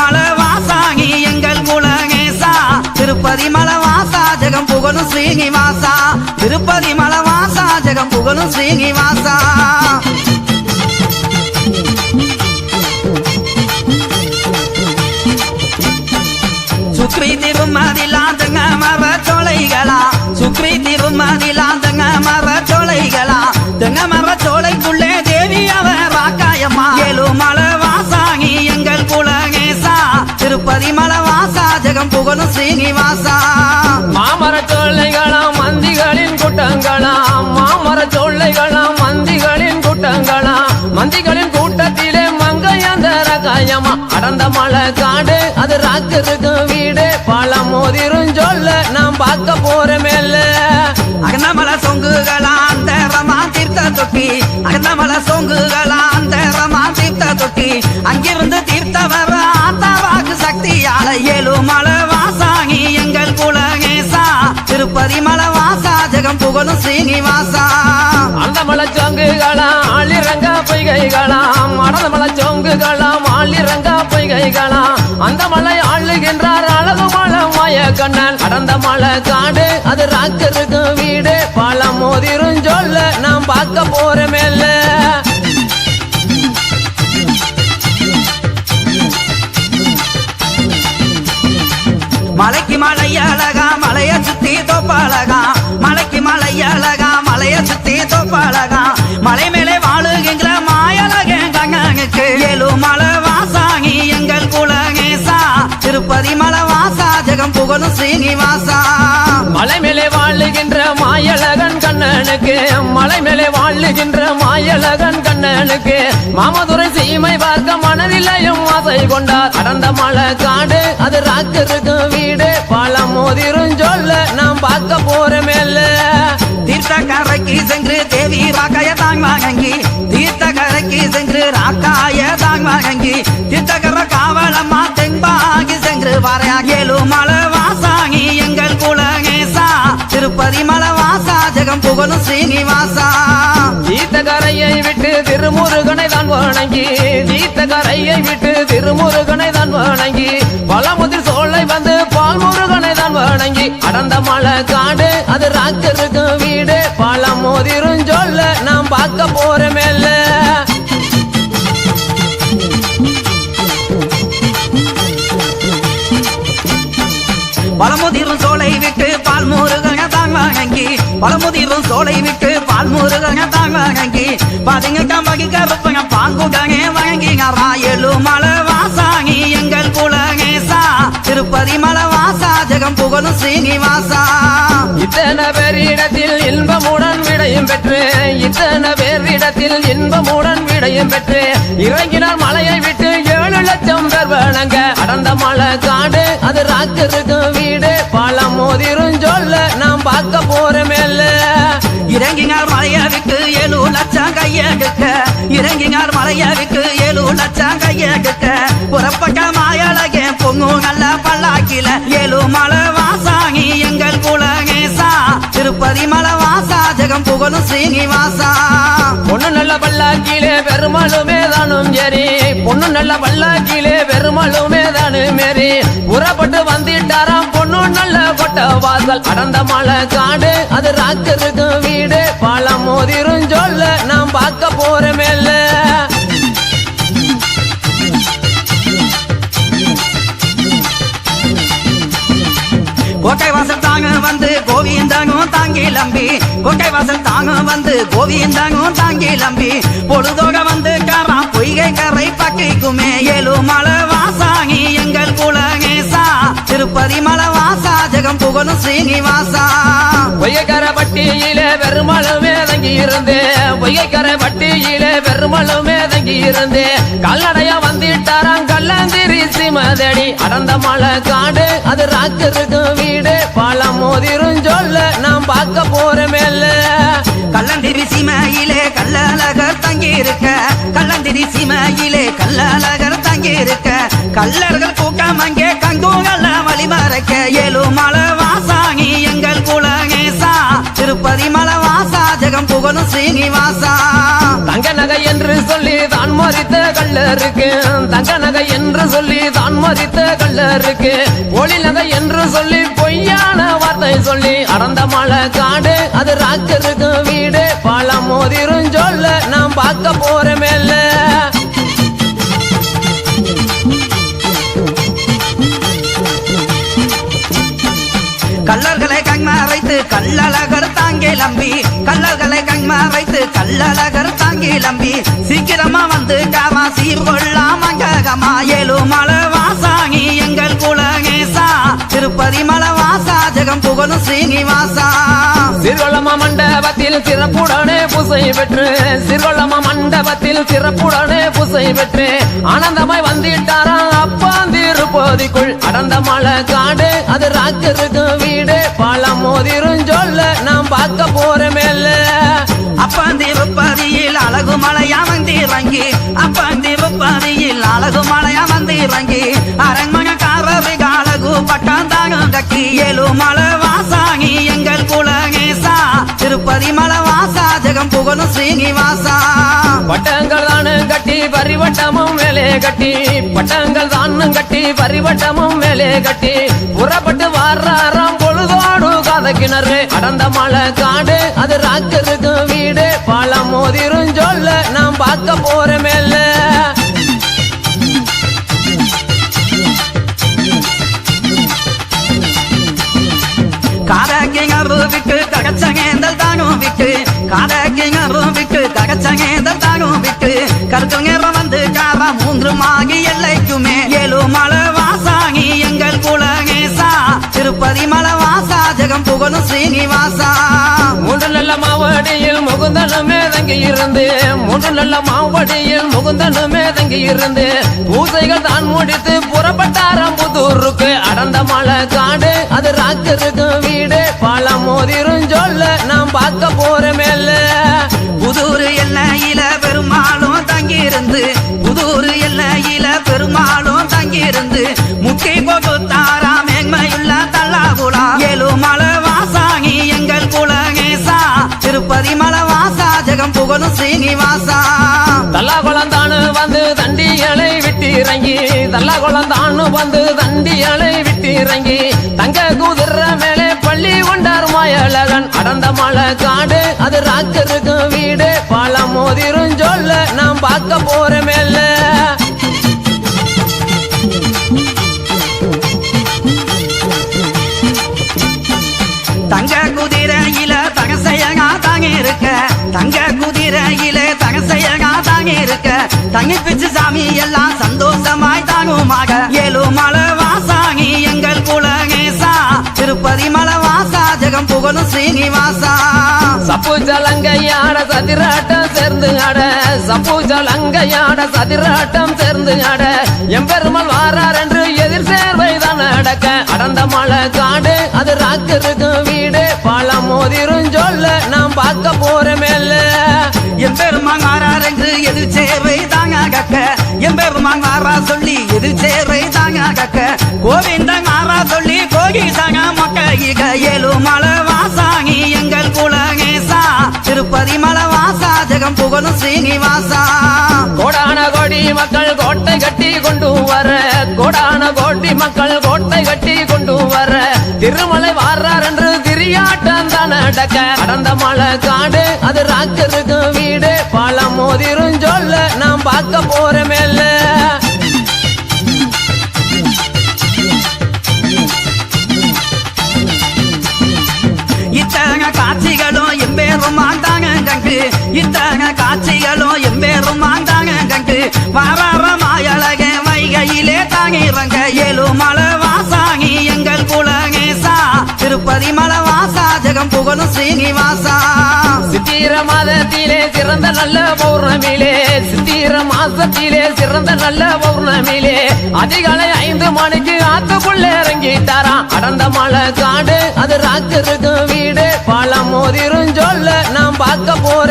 மலவாசாங்கி எங்கள் குலகேசா திருப்பதி மலவாசா ஜெகம் புகழும் ஸ்ரீனிவாசா. திருப்பதி மலவாசா ஜெகம் புகழும் ஸ்ரீனிவாசா. சுக்ரி திருமதிலாந்தங்க மர சோலைகளா. சுக்ரி திருமதிலாந்தங்க மர சோலைகளா. தெங்க மர சோலைக்குள்ளே தேவி அவ வாக்காயம்மா. ஏழுமலை வாசாகி மலை வாசா ஜெகம் புகழும் ஸ்ரீனிவாசா மாமர சோலைகளாம் மந்திகளின் கூட்டங்களாம். மாமர சோலைகளாம் மந்திகளின் கூட்டங்களாம். மந்திகளின் கூட்டத்திலே மங்கையந்தர காயமா அடர்ந்த மலை காடு அது ராக்கு வீடு. பழம் மோதிரும் சொல்ல நாம் பார்க்க போற மேல அகந்தமல சொங்குகளா ரமா தீர்த்த தொட்டி அகந்தமல சொங்குகளா திருப்பதி மலை வாசா ஜெகம் புகழும் ஸ்ரீனிவாசா அந்த மலை சோங்குகளாம் ஆளிரங்க பொய்கைகளாம் அடந்த மலை சோங்குகளாம் ஆளிரங்க பொய்கைகளாம். அந்த மலை ஆளுகின்றார் அழகு மலை மாய கண்ணன். அடந்த மலை காடு அது ராக்கருக்கு வீடு. பழம் மோதிரும் சொல்ல திருப்பதி மலை வாசா ஜெகம் புகழும் ஸ்ரீனிவாசா மலை மேலே வாழுகின்ற மாயழகன் கண்ணனுக்கு மலை மேலே வாழுகின்ற மாயழகன் கண்ணனுக்கு மாமதுரை சீமை பார்க்க மனதிலையும் ஆசை கொண்டார் அடர்ந்த மலை காடு அது ராக்கு வீடு. பழம் மோதிரும் சொல்ல நாம் பார்க்க போற மேல தீர்த்த கரைக்கு சென்று தேவி ராக்காய தாங் வாங்கி தீர்த்த கரைக்கு சென்று ராக்காய தாங் வாங்கி வரையா கேளு மலவாசாங்கி எங்கள் குலகேசா. திருப்பதி மலவாசா ஜெகம் புகழும் ஸ்ரீனிவாசா தீர்த்த கரையை விட்டு திருமுருகனை தான் வணங்கி தீர்த்த கரையை விட்டு திருமுருகனை தான் வணங்கி பழமுதிர் சோலை வந்து பால் முருகனை தான் வணங்கி அடந்த மலை காடு அது ராக்கருக்கு வீடு பழமுதிரும் சொல்ல நாம் பார்க்க போறமே. மேல பழமுதிரும் சோலை விட்டு பால் முருகன தாங் வணங்கி பழமுதிரும் சோலை விட்டு பால் முருகன தாங் வணங்கி பாதிங்க கம்பகி கருப்பங்க பாங்குடனே வாங்கிங்கறா ஏழு மலை வாசாகி எங்கள் குலகேசா திருப்பதி மலை வாசா ஜெகம் புகழும் ஸ்ரீனிவாசா இத்தனை பேரிடத்தில் இன்பமுடன் விடையும் பெற்று இத்தனை பேரிடத்தில் இன்பமுடன் விடையும் பெற்று இறங்கினார் மலையை விட்டு லட்சம் பேர் வணங்க அடர்ந்த மலை காடு அது ராக்கு வீடு. பழம் மோதிரும் சொல்ல நாம் பார்க்க போறமே இறங்கினார் மலையாவிக்கு ஏழு லட்சம் கையெடுக்க இறங்கினார் மலையாவிக்கு ஏழு லட்சம் கையெடுக்க புறப்பட்ட மாயழகே பொங்கு நல்ல பல்லாக்கில. ஏழு மலை வாசாகி எங்கள் குலகேசா. திருப்பதி மலை ஜெகம் புகழும் ஸ்ரீனிவாசா பொண்ணு நல்ல பல்லாக்கிலே பெருமாளுமே தானும் சரி பொண்ணு நல்ல பல்லாக்கிலே பெருமாளுமே தானும் மேரி புறப்பட்டு வந்துட்டாராம் பொண்ணு நல்ல கொட்ட வாசல் அடர்ந்த மலை காடு அது ராக்கு வீடு. பழம் மோதிரும் சொல்ல நாம் பார்க்க போற மேல கோட்டை வாசல் தாங்க வந்து கோவிந்தனும் தாங்கி லம்பி. கொட்டை வாசல் தாங்க வந்து கோவிந்தனும் தாங்கி லம்பி. பொழுதோக வந்து காரா பொய்கை கரை பக்கைக்குமே ஏழு மலை வாசாங்கி எங்கள் குலகேசா திருப்பதி மலை வாசா ஜெகம் புகழும் ஸ்ரீனிவாசா. பொய்யக்கர பட்டியிலே பெருமாளுமே தங்கி இருந்து பொய்யக்கர பட்டியிலே பெருமாளுமே தங்கி இருந்து கல்லடைய வந்துட்டாராம் கல்லந்திரி சிமதடி அடந்த மலை காடு அது ராக்கு வீடு இருக்க கள்ளந்திரி சிமையிலே கல்லழகர் தங்கி இருக்க கள்ளர்கள் கூட்டம் அங்கே கங்கூகல்ல வழிமறைக்க ஏழு மலவாசாங்கி எங்கள் குலகேசா திருப்பதி மலவாசா ஜெகம் புகழும் ஸ்ரீனிவாசா தங்க நகை என்று சொல்லி தான் மறித்த கள்ளருக்கு. தங்க நகை என்று சொல்லி தான் மறித்த கள்ளருக்கு. ஒளி நகை என்று சொல்லி பொய்யான வார்த்தை சொல்லி அடந்த மலை காடு அது ராக்கருக்கு வீடு. பழம் மோதிரும் பார்க்க போற மேல கள்ளர்களை கண்மறைத்து கல்லழகர் தாங்கி லம்பி. கள்ளர்களை கண்மறைத்து கல்லழகர் தாங்கி லம்பி. சீக்கிரமா வந்து காமா சீர் கொள்ளாம கமா ஏழு மலை வாசாங்கி எங்கள் குலகேசா திருப்பதி மலவாசா ஜெகம் புகழும் ஸ்ரீனிவாசா சிறுவள்ளம மண்டபத்தில் சிறப்புடனே புசை பெற்று சிறுவள்ளம மண்டபத்தில் சிறப்புடனே புசை பெற்று ஆனந்தமாய் வந்திட்டாரா அப்பா திருப்பதிக்குள். அடந்த மலை காடு அது ராக்கருக்கு வீடு. பழம் மோதிரும் சொல்ல நாம் பார்க்க போற அழகு பட்டாந்தாங்க ஏழு மலை வாசாங்கி எங்கள் குலகேசா. திருப்பதி மலவாசா ஜெகம் புகழும் ஸ்ரீனிவாசா பட்டங்கள் தானு கட்டி பரிவட்டமும் மேலே கட்டி. பட்டங்கள் தானும் கட்டி பரிவட்டமும் மேலே கட்டி. புறப்பட்டு வர்றாராம் பொழுதோடு கதக்கிணறு. அடந்த மலை காடு அது ராக்கருக்கு வீடு. பழம் மோதிரும் சொல்ல நாம் பார்க்க போற மேலே. விட்டு காதக்கிங்கரு விட்டு ககச்சங்கேந்தல் தானும் விட்டு கருத்துங்கரம் வந்து காரா மூன்று மாகி எல்லைக்குமே. ஏழு மலை வாசாங்கி எங்கள் குலகேசா திருப்பதி மலை வாசா ஜெகம் புகழும் ஸ்ரீனிவாசா மூன்று நல்ல மாவடியில் முகுந்தனுமே தங்கி இருந்து மூன்று நல்ல மாவடியில் முகுந்தனுமே தங்கி இருந்து பூசைகள் தான் முடித்து புறப்பட்டாராம் புதூருக்கு. அடந்த மலை காடு அது ராக்கருக்கு வீடு. பழம் மோதிரும் சொல்ல நாம் பார்க்க போற தல்லா வந்து தண்டியலை விட்டு இறங்கி தங்க குதிர மேலே பள்ளி கொண்டார் மாயழகன். அடந்த மலை காடு அது ராக்கருக்கு வீடு. பழம் மோதிரும் சொல்ல நாம் பார்க்க போற மேல. தங்க குதிரையில தகசையகா தாங்க இருக்க தங்க குதிரையில தகசையகா தாங்க இருக்க தங்கி பிச்சு சாமி எல்லாம் சந்தோஷமாய் ஏழு மலை எங்கள் குலகேசா திருப்பதி மலவாசா ஜெகம் புகழும் ஸ்ரீனிவாசா சப்பு ஜலங்கையாட சதிராட்டம் சேர்ந்து ஆட. சப்பு ஜலங்கையாட சதிராட்டம் சேர்ந்து ஆட. எம்பெருமல் வாரார் என்று எதிர் சேர்வை தான் நடக்க. அடந்த மலை காடு அது ராக்கருக்கு வீடு. பழம் மோதிரும் சொல் பெருமான் வாரா சொல்லி இது சேரை தாங்க கக்க. கோவிந்தன் வாரா சொல்லி கோகி தாங்க மக்க. இக ஏழு மலை வாசாங்கி எங்கள் குலகேசா திருப்பதி மலை வாசா ஜெகம் புகழும் ஸ்ரீனிவாசா கோடான கோடி மக்கள் கோட்டை கட்டி கொண்டு வர. கோடான கோடி மக்கள் கோட்டை கட்டி கொண்டு வர. திருமலை வாரார் என்று திரியாட்டம் தான் நடக்க. அடந்த மலை காடு அது ராக்கருக்கு வீடு. பழம் மோதிரும் சொல்ல நாம் பார்க்க போறமே கண்டு மாயழக வைகையிலே தாங்கிறங்க. ஏழு மலை வாசாங்கி எங்கள் குலகேசா திருப்பதி மலை வாசா ஜெகம் புகழும் ஸ்ரீனிவாசா சித்திர மாதத்திலே சிறந்த நல்ல பௌர்ணமிலே சித்திர மாசத்திலே சிறந்த நல்ல பௌர்ணமிலே அதிகாலை ஐந்து மணிக்கு ஆத்துக்குள்ளே இறங்கிட்டாராம் அடந்த மலை காடு அது ராக்கருக்கு வீடு. பழம் மோதிரும் சொல்ல நாம் பார்க்க போற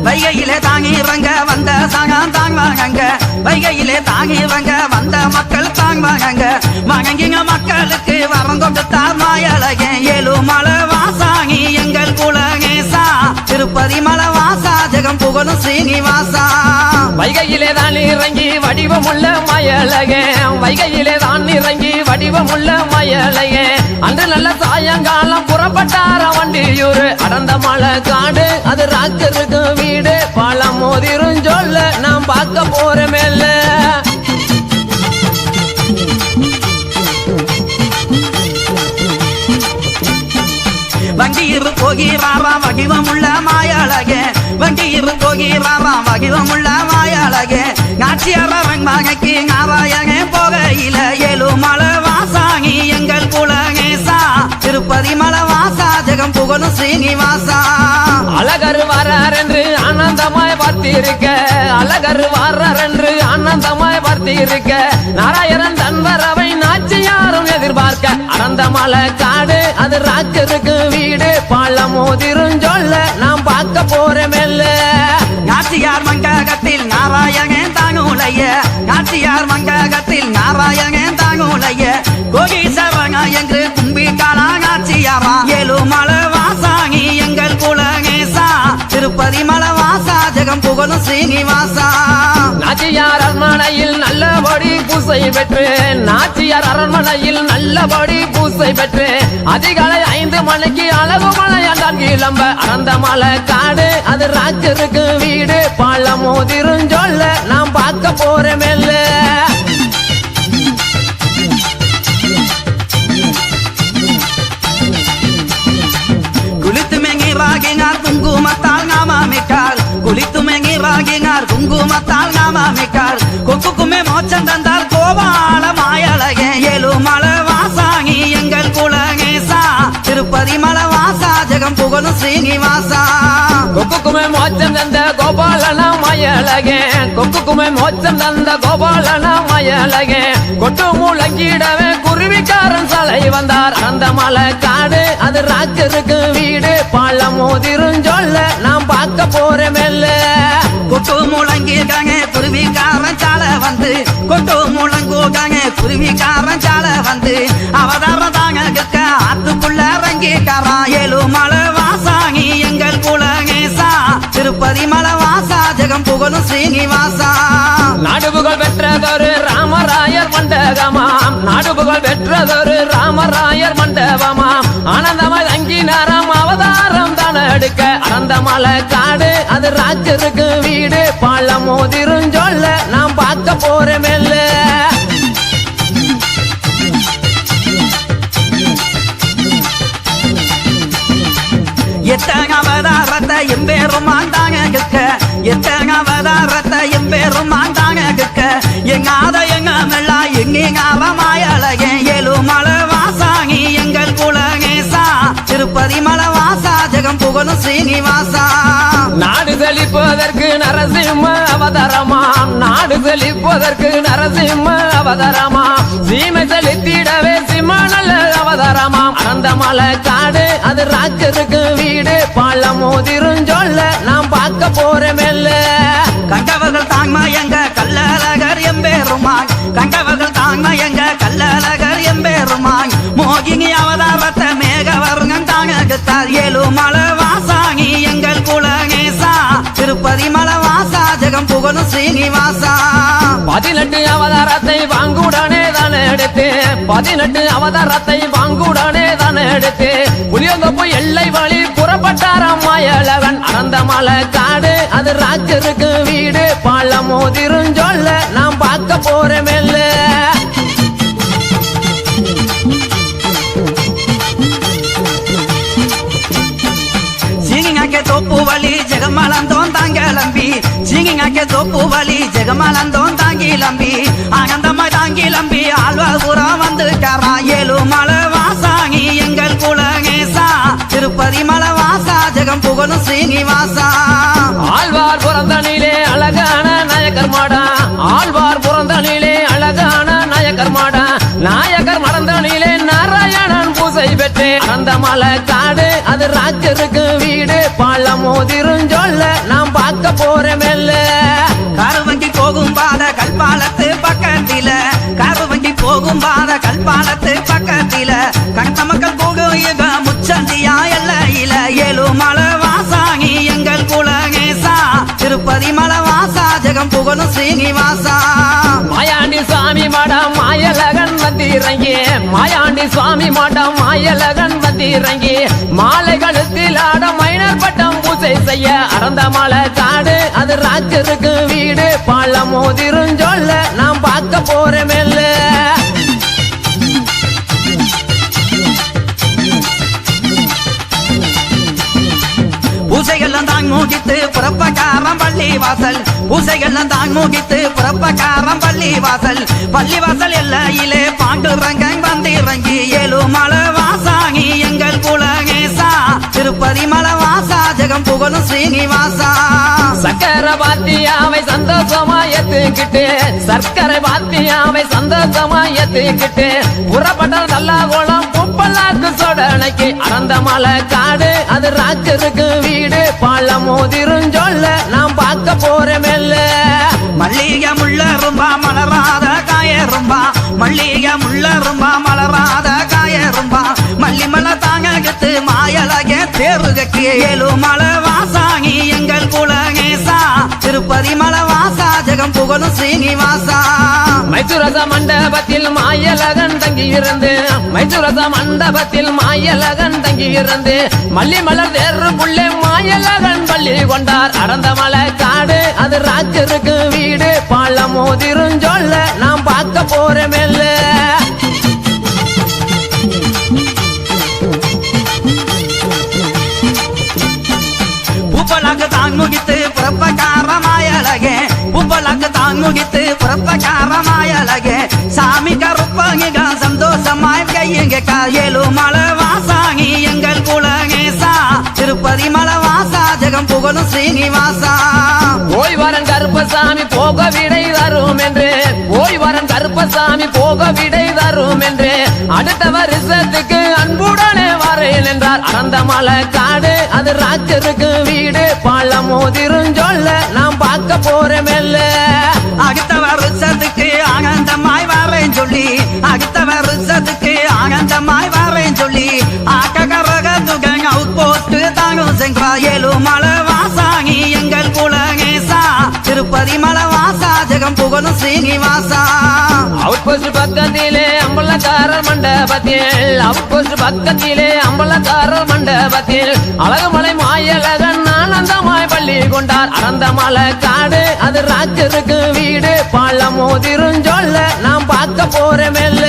மேல வைகையிலே தாங்கிறங்க வந்த தாங் தாங்குவாங்க வைகையிலே தாங்கிறங்க வந்த மக்கள் தாங்குவாங்க மகங்கிங்க மக்களுக்கு வரம் கொடுத்தார் மாயழகே ஏழு மலை வாசாங்கி எங்கள் குலகேசா திருப்பதி மலை வாசா ஜெகம் ஜெகம் புகழும் ஸ்ரீனிவாசா வைகையிலே தான் இறங்கி வடிவமுள்ள மயலகே வைகையிலே தான் இறங்கி வடிவமுள்ள மயலகே அன்று நல்ல சாயங்காலம் புறப்பட்டார வண்டியூர். அடர்ந்த மலை காடு அது ராக்கருக்கு வீடு. பழம் மோதிரும் சொல்ல நாம் பார்க்க போற மேல. வண்டியில் போகிறாராம் வடிவமுள்ள மாயாளகே வண்டியில் போகிறாராம் வடிவமுள்ள மாயாளகே நாச்சியாரன் மகைக்கு நாராயணே போகையில ஏழு மலை திருப்பதி மலை வாசா ஜெகம் புகழும் ஸ்ரீனிவாசா அழகர் வரார் என்று ஆனந்தமாய் பார்த்திருக்க அழகர் வரார் என்று ஆனந்தமாய் பார்த்திருக்க நாராயணன் தன் வரவை நாச்சியாரும் எதிர்பார்க்க அறந்த மலை காடு அது ராக்கருக்கு வீடு பழம் மோதிரும் சொல்ல நாம் பார்க்க போற மெல்ல. நாச்சியார் மங்ககத்தில் நாராயணன் தாங்குலைய நாச்சியார் மங்ககத்தில் நாராயணன் தாங்குலைய கோகீசவங்க என்று நாச்சியாரா ஏழுமலை வாசாங்கி எங்கள் குலகேசா திருப்பதி மலை வாசா ஜெகம் புகழும் ஸ்ரீனிவாசா நாச்சியார் அரண்மனையில் நல்லபடி பூசை பெற்று நாச்சியார் அரண்மனையில் நல்லபடி பூசை பெற்று அதிகாலை ஐந்து மணிக்கு அழகு மலையாண்டான் கிளம்ப அறந்த மலை காடு அது ராஜருக்கு வீடு. பழம் மோதிரும் சொல்ல நாம் பார்க்க போறேன் மெல்ல. நாமாமிக்கார் குளித்து மெங்கிராகினார் குங்குமத்தால் நாமாமிக்கார். கொக்குக்குமே மோச்சம் தந்தார். கோபால மாயழகே ஏழுமலை வாசாங்கி எங்கள் குலகேசா. திருப்பதி மலை வாசா ஜெகம் புகழும் ஸ்ரீனிவாசா. கொக்குக்குமே மோச்சம் தந்த கோபாலன மயழகே கொக்குக்குமே மோச்சம் தந்த கோபாலன மயழகே கொட்டு முழங்கிடவே குருவிக்காரன் சலை வந்தார். அந்த மலை காடு அது ராஜருக்கு வீடு. பழம் மோதிரும் சொல்ல நாம் பார்க்க போற மெல்ல. கொட்டு முழங்கிருக்காங்க குருவிக்காரன் சால வந்து. கொட்டு முழங்குக்காங்க குருவிக்காரன் சால வந்து. அவதாரம் தாங்க கேட்க ஆத்துக்குள்ள ஏழு மலை வாசாங்கி எங்கள் குலகேசா. திருப்பதி மலை வாசா ஜெகம் புகழும் ஸ்ரீனிவாசா நாடு புகழ் பெற்றதொரு ராமராயர் மண்டபமாம். நாடு புகழ் பெற்றதொரு ராமராயர் மண்டபமாம். அந்த மலை காடு அது ராஜருக்கு வீடு. பழம் மோதிரும் சொல்ல நான் பார்க்க போறேன் மெல்ல. எத்தனை அவதாரத்தை எம்பேரும் ஆண்டாங்க கேட்க. எத்தனை அவதாரத்தை எம்பேரும் ஆண்டாங்க கேட்க. எங்காத எங்க மெல்லா எங்கேங்காவ மாயழகே ஏழுமலை வாசாங்கி எங்கள் குலகேசா. திருப்பதி மலை உலகம் புகழும் சீனிவாசா. நாடு தெளிப்பதற்கு நரசிம்ம அவதாரமா? நாடு தெளிப்பதற்கு நரசிம்ம அவதாரமா? சீமை செலுத்திடவே சிம்ம நல்ல அவதாரமா? அந்த மலை காடு அது ராக்கருக்கு வீடு. பாலம் மோதிரும் சொல்ல நாம் பார்க்க போறேன். புகழும் ஸ்ரீனிவாசா பதினெட்டு அவதாரத்தை வாங்குடனே தானே எடுத்து. பதினெட்டு அவதாரத்தை வாங்குடனே தானே எடுத்து. புளியங்கொப்பு எல்லை வழி புறப்பட்டாராம் மாயழகன். அறந்த மலை காடு அது ராஜருக்கு வீடு. பழம் சொல்ல நாம் பார்க்க போறேன் சீங்கிங்காக்கே தோப்பு வழி ஜெகமலந்தோன் தாங்கிளம்பி ஆனந்தமாய் தாங்கி தாங்கிளம்பி ஆழ்வாபுரம் வந்துட்டாரா ஏழுமலை வாசாங்கி எங்கள் குலகேசா. திருப்பதி மலை வாசா ஜெகம் புகழும் ஸ்ரீனிவாசா ஆழ்வார் பிறந்தனிலே அழகான நாயக்கர் மாடா ஆழ்வார் பெற்று அந்த மலை காடு அது ராஜருக்கு வீடு. பழம் மோதிரும் சொல்ல நாம் பார்க்க போற மெல்ல. காரு போகும் பாத கல்பாலத்து பக்கத்தில. காரு போகும் பாத கல்பாலத்து பக்கத்தில. கண்ட மக்கள் போகும் யுக முச்சந்தியா எல்லையில. ஏழு மலை வாசாங்கி எங்கள் குலகேசா. புகழும் ஸ்ரீனிவாசா. இறங்கி மாயாண்டி சுவாமி மாட்டம் மாயலகன் வந்து இறங்கி மாலை கழுத்தில் ஆட மைனர் பட்டம் பூசை செய்ய அறந்த மலை காடு அது ராஜருக்கு வீடு பாலம் மோதிருஞ்சொல்ல நாம் பார்க்க போறேமெல்ல பூசைகள்லாம் தான் மூகித்து புறப்பட்டா பள்ளி வாசல் பூசைகள்லாம் தான் முகித்து புறப்பக்காரம் பள்ளி வாசல் பள்ளி வாசல் எல்லையிலே பாண்டு ரங்கன் வந்து இறங்கி ஏழு மலை வாசாங்கி எங்கள் குலகேசா. திருப்பதி மலை வாசா ஜெகம் புகழும் ஸ்ரீனிவாசா. சக்கர பாத்தியாவை சந்தோஷமா ஏத்துக்கிட்டு சர்க்கரை பாத்தியாவை சந்தோஷமா ஏத்துக்கிட்டு புறப்பட்ட நல்லா கோலம் புப்பல்லாக்கு சொடனைக்கு அறந்த மலை காடு அது ராஜருக்கு வீடு பள்ளம் மோதிரும் சொல்ல மல்லிக முள்ள ரும்பா மலராத காய ரும்பா. மல்லிக முள்ள ரும்பா மலராத காய ரும்பா. மல்லி மலை தாங்கத்து மாயலகே தேருகக்கு. ஏழு மலை வாசாகி எங்கள் குலகேசா. திருப்பதி மலை வாசா ஜெகம் புகழும் ஸ்ரீனிவாசா மைசூரச மண்டபத்தில் மாயலகன் தங்கி இருந்து மைசூரச மண்டபத்தில் மாயலகன் தங்கி இருந்து மல்லி மலர் தேர்வுக்குள்ளே மாயலகன் பள்ளி கொண்டார். அடந்த மலை காடு அது ராஜருக்கு வீடு. பள்ளம் மோதிருஞ்சொல்ல நாம் பார்க்க போற பூப்பலாக்கு முகித்து புறப்பக்காரமாயலகே சாமி கருப்பங்க சந்தோஷமாய் கையங்க காயலு மலை வாசாங்கி எங்கள் குலகேசா திருப்பதி மலை வாசா ஜெகம் புகழும் ஸ்ரீனிவாசா ஓய்வரன் கருப்பசாமி போக விடை தரும் என்று ஓய்வரன் கருப்பசாமி போக விடை தரும் என்று அடுத்த வருஷத்துக்கு அன்புடனே வரேன் என்றார் அந்த மலை காடு அது ராஜருக்கு வீடு பழமோதிரும் சொல்ல நாம் பார்க்க போறேன் மெல்ல தாங்கும் சென்றா ஏழு மலை வாசாகி எங்கள் குலகேசா திருப்பதி மலவாசா ஜெகம் புகழும் ஸ்ரீனிவாசா அவுட்போஸ்ட் பக்கத்திலே அம்பலக்கார மண்டபத்தில் அவுட்போஸ்ட் பக்கத்திலே அம்பலக்கார மண்டபத்தில் அழகுமலை மாயலகன் ஆனந்தமாய் பள்ளி கொண்டார். அறந்த மலை காடு அது ராஜருக்கு வீடு. பள்ளம் மோதிருஞ்சொல்ல நாம் பார்க்க போறோமெல்ல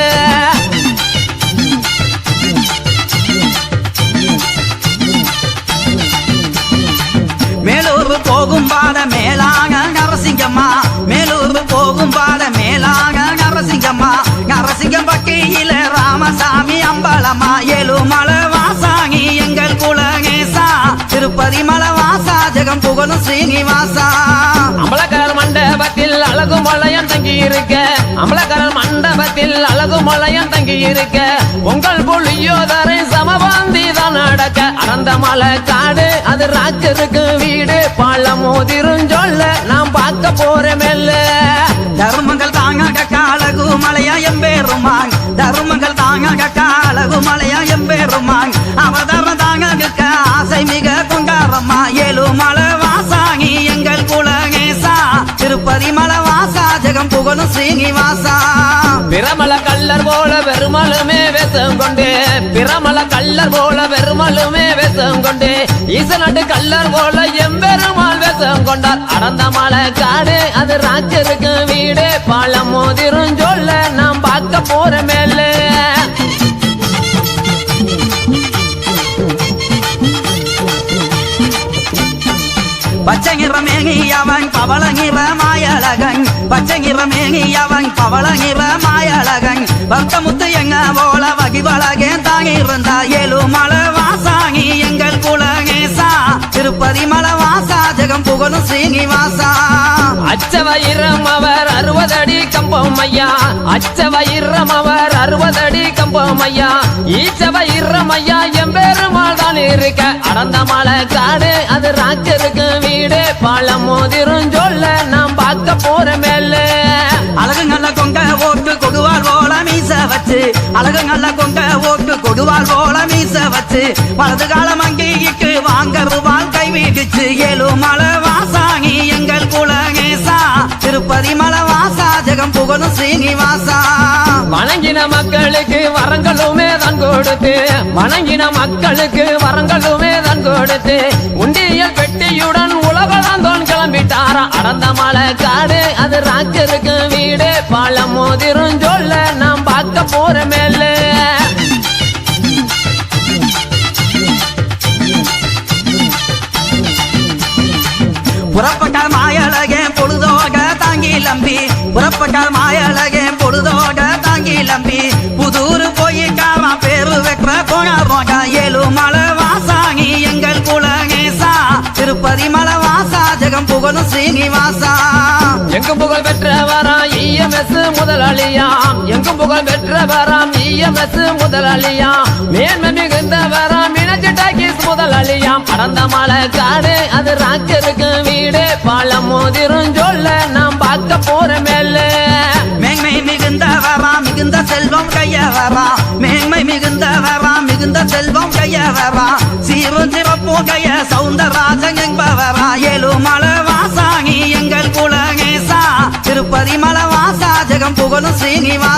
இருக்க மண்டபத்தில் அழகு மலையம் தங்கி இருக்க உங்கள் புளியோதரை சமபாந்தி தான் நடக்க அறந்த மலை காடு அது ராஜருக்கு வீடு பள்ளம் மோதிருஞ்சொல்ல நாம் பார்க்க போறோமெல்ல தர்மங்கள் தாங்க அழகு மலையா எம்பேருமாங் தர்மங்கள் தாங்க அழகு மலையா வாசா புகழும் ஸ்ரீனிவாசா பிரமல கல்லர் போல பெருமலுமே வேஷம் கொண்டு. பிரமல கல்லர் போல பெருமலுமே வேஷம் கொண்டு. ஈசநாட்டு கல்லர் போல எம்பெருமாள் வேஷம் கொண்டார். அடந்த மலை காடு அது ராஜருக்கு வீடு. மோதிருன்னு சொல்ல நாம் பார்க்க போறமே பச்சைங்கிற மேகியவன் பவளங்கிற மாயழகன் பச்சைங்கிற மேகியவன் பவளங்கிற மாயழகன் பக்தமுத்து எங்க போல வகிவழகே தாங்கியிருந்தா. ஏழு மலை எங்கள் குலகேசா. திருப்பதி மலவாசா ஜெகம் புகழும் ஸ்ரீனிவாசா அச்சவயிரம் அவர் அறுபதடி கம்பம் ஐயா அச்சவயிரம் அவர் அறுபதடி கம்பம் ஐயா ஈச்சவயிரம் ஐயா எம்பெருமாள் தான் இருக்க. அடந்த மலை காடு அது ராஜருக்கு வீடு பழம் மோதிருஞ்சொல்ல நாம் பார்க்க போறோமேல அழகு நல்ல கொங்க ஓட்டு கொடுவாள் போல மீச வச்சு. அழகு நல்ல கொங்க ஓட்டு கொடுவாள் போல மீச வச்சு. வலது காலம் அங்கீகிட்டு வாங்க ரூபால் கை வீட்டுச்சு. ஏழு மலை வாசாகி எங்கள் குலகேசா திரு ஜகம் புகழும் ஸ்ரீனிவாசா வணங்கின மக்களுக்கு வரங்களுமே தான் கொடுத்து. வணங்கின மக்களுக்கு வரங்களுமே தான் கொடுத்து. உண்டியல் கிளம்பிட்டாராம் அடந்த மலை காடு அது ராஜருக்கு வீடு. பாலம் மோதிரும் சொல்ல நாம் பார்க்க போற மேல. புறப்பட்டால் மாயழகே பொழுதோக தாங்கி லம்பி. புறப்பட்டால் மாயழகே பொழுதோக தாங்கி லம்பி. புதூர் போய் பேரு வைக்கிற போனா போட்டா. ஏழு மலை எங்கும் புகழ் பெற்றவராம் இஎம்எஸ் முதலாளியாம். எங்கும் புகழ் பெற்றவராம் இஎம்எஸ் முதலாளியாம். மேன்மை மிகுந்தவராம் மினஜி டாக்கிஸ் முதலாளியாம். அடர்ந்த மலை காடு அது ராஜருக்கு வீடு. பாலம் மோதிரும் சொல்ல நாம் பார்க்க போற மேல. மேன்மை மிகுந்தவரா மிகுந்த செல்வம் கைய வரா மேன்மை மிகுந்தவரா மிகுந்த செல்வம் கைய வரா சீரும் சிறப்பு கைய சவுந்தரராஜன் என்பவரா. ஏழு மலை வாசாங்கி எங்கள் குல திருப்பதி மலை வாசா ஜெகம் புகழும் ஸ்ரீனிவாசா